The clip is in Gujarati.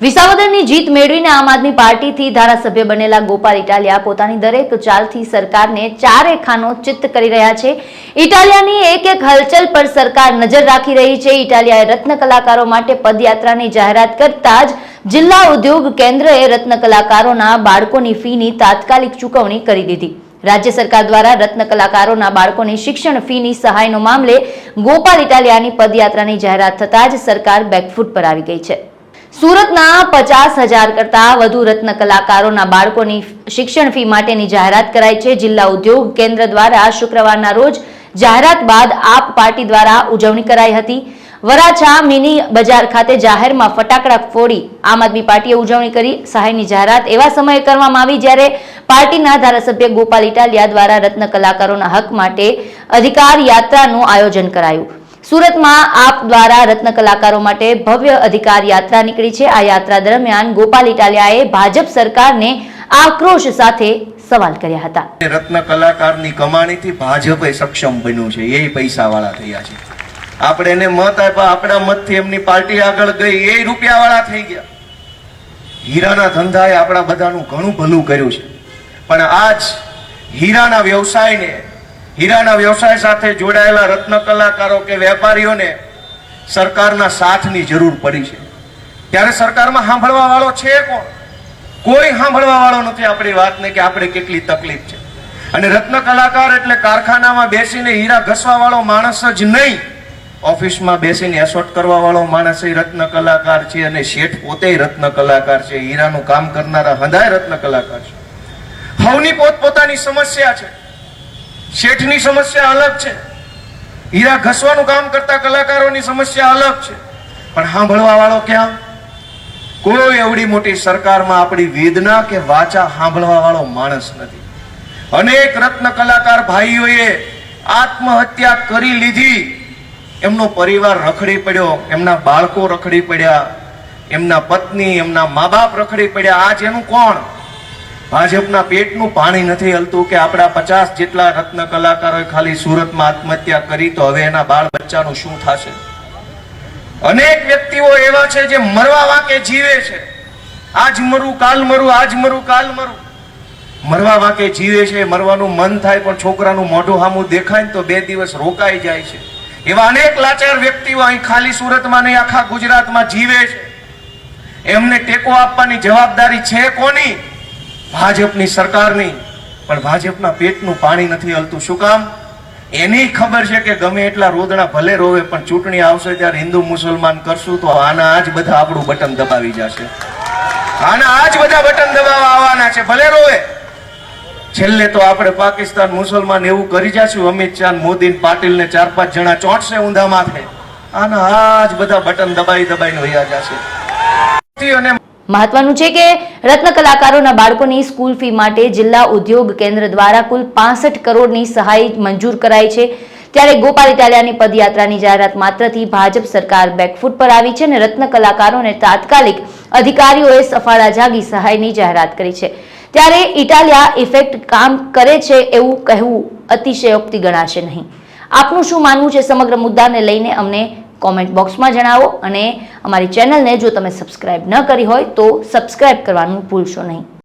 વિસાવદરની જીત મેળવીને આમ આદમી પાર્ટીથી ધારાસભ્ય બનેલા ગોપાલ ઇટાલિયા પોતાની દરેક ચાલથી સરકારને ચારે ખાનો ચિત્ત કરી રહ્યા છે. ઇટાલિયાની એક એક હલચલ પર સરકાર નજર રાખી રહી છે. ઇટાલિયાએ રત્ન કલાકારો માટે પદયાત્રાની જાહેરાત કરતા જ જિલ્લા ઉદ્યોગ કેન્દ્રએ રત્ન કલાકારોના બાળકોની ફીની તાત્કાલિક ચૂકવણી કરી દીધી. રાજ્ય સરકાર દ્વારા રત્ન કલાકારોના બાળકોની શિક્ષણ ફીની સહાયનો મામલે ગોપાલ ઇટાલિયાની પદયાત્રાની જાહેરાત થતાં જ સરકાર બેકફૂટ પર આવી ગઈ છે. સુરતના પચાસ હજાર કરતા વધુ રત્ન કલાકારોના બાળકોની શિક્ષણ ફી માટેની જાહેરાત કરાઈ છે. જિલ્લા ઉદ્યોગ કેન્દ્ર દ્વારા શુક્રવારના રોજ જાહેરાત બાદ આપ પાર્ટી દ્વારા ઉજવણી કરાઈ હતી. વરાછા મિની બજાર ખાતે જાહેરમાં ફટાકડા ફોડી આમ આદમી પાર્ટીએ ઉજવણી કરી. સહાયની જાહેરાત એવા સમયે કરવામાં આવી જ્યારે પાર્ટીના ધારાસભ્ય ગોપાલ ઇટાલિયા દ્વારા રત્ન કલાકારોના હક માટે અધિકાર યાત્રાનું આયોજન કરાયું. સુરતમાં આપ દ્વારા રત્ન કલાકારો માટે ભવ્ય અધિકાર યાત્રા નીકળી છે. આ યાત્રા દરમિયાન ગોપાલ ઇટાલિયાએ ભાજપ સરકારને આક્રોશ સાથે સવાલ કર્યા હતા. રત્ન કલાકારની કમાણીથી ભાજપ સક્ષમ બન્યું છે. એ પૈસાવાળા થયા છે. આપણે એને મત આપ્યા, આપણા મતથી એમની પાર્ટી આગળ ગઈ, એ રૂપિયાવાળા થઈ ગયા. હીરાના ધંધાએ આપણા બધાનું ઘણું ભલું કર્યું છે. પણ આજ હીરાના વ્યવસાયને હીરાના વ્યવસાય સાથે જોડાયેલા રત્ન કલાકારો કે વેપારીઓને સરકારના સાથની જરૂર પડી છે. ત્યારે સરકારમાં સાંભળવા વાળો છે કોણ? કોઈ સાંભળવા વાળો નથી આપણી વાતને કે આપણે કેટલી તકલીફ છે. અને રત્ન કલાકાર એટલે કારખાનામાં બેસીને હીરા ઘસવા વાળો માણસ જ નહીં. ઓફિસમાં બેસીને એસોટ કરવા વાળો માણસ રત્ન કલાકાર છે અને શેઠ પોતે રત્ન કલાકાર છે. હીરાનું કામ કરનારા હંધાય રત્ન કલાકાર છે. હવની પોતપોતાની સમસ્યા છે. શેઠની સમસ્યા અલગ છે. હીરા ઘસવાનું કામ કરતા કલાકારોની સમસ્યા અલગ છે. પણ સાંભળવા વાળો ક્યાં? કોઈ એવડી મોટી સરકારમાં આપણી વેદના કે વાચા સાંભળવા વાળો માણસ નથી. અનેક રત્ન કલાકાર ભાઈઓએ આત્મહત્યા કરી લીધી. એમનો પરિવાર રખડી પડ્યો, એમના બાળકો રખડી પડ્યા, એમના પત્ની, એમના મા બાપ રખડી પડ્યા. આજ એનું કોણ? ભાજપના પેટનું પાણી નથી હલતું કે આપણા પચાસ જેટલા રત્ન કલાકારોએ ખાલી સુરતમાં આત્મહત્યા કરી તો હવે એના બાળ બચ્ચાનું શું થશે? અનેક વ્યક્તિઓ એવા છે જે મરવા વાંકે જીવે છે. આજ મરું, કાલ મરું, આજ મરું, કાલ મરું. મરવા વાંકે જીવે છે, મરવાનું મન થાય પણ છોકરાનું મોઢું હામું દેખાય ને તો બે દિવસ રોકાઈ જાય છે. એવા અનેક લાચાર વ્યક્તિઓ અહીં ખાલી સુરતમાં નહીં, આખા ગુજરાતમાં જીવે છે. એમને ટેકો આપવાની જવાબદારી છે કોની? ભાજપની સરકારની પણ ભાજપના પેટનું પાણી નથી હલતું. શું કામ? એની ખબર છે કે ગમે એટલા રોદણા ભલે રોવે, પણ ચૂંટણી આવશે ત્યારે હિન્દુ મુસલમાન કરશું તો આના આજ બધા આપણું બટન દબાવી જશે. આના આજ બધા બટન દબાવવા આવવાના છે, ભલે રોવે. છેલ્લે તો આપણે પાકિસ્તાન મુસલમાન એવું કરી જશું, અમિત શાહ મોદી પાટીલ ને ચાર પાંચ જણા ચોંટશે ઊંધા માથે. આના આજ બધા બટન દબાઈ દબાઈને વૈયા જશે. અને મહત્વનું છે કે રત્ન કલાકારોના બાળકોની સ્કૂલ ફી માટે જિલ્લા ઉદ્યોગ કેન્દ્ર દ્વારા કુલ પાસઠ કરોડની સહાય મંજૂર કરાઈ છે. ત્યારે ગોપાલ ઇટાલિયાની પદયાત્રાની જાહેરાત માત્રથી ભાજપ સરકાર બેકફૂટ પર આવી છે અને રત્ન કલાકારોને તાત્કાલિક અધિકારીઓએ સફાળા જાગી સહાયની જાહેરાત કરી છે. ત્યારે ઇટાલિયા ઇફેક્ટ કામ કરે છે એવું કહેવું અતિશયોક્તિ ગણાશે નહીં. આપનું શું માનવું છે? સમગ્ર મુદ્દાને લઈને અમને કોમેન્ટ બોક્સમાં જણાવો અને અમારી ચેનલને જો તમે સબસ્ક્રાઈબ ન કરી હોય તો સબસ્ક્રાઇબ કરવાનું ભૂલશો નહીં.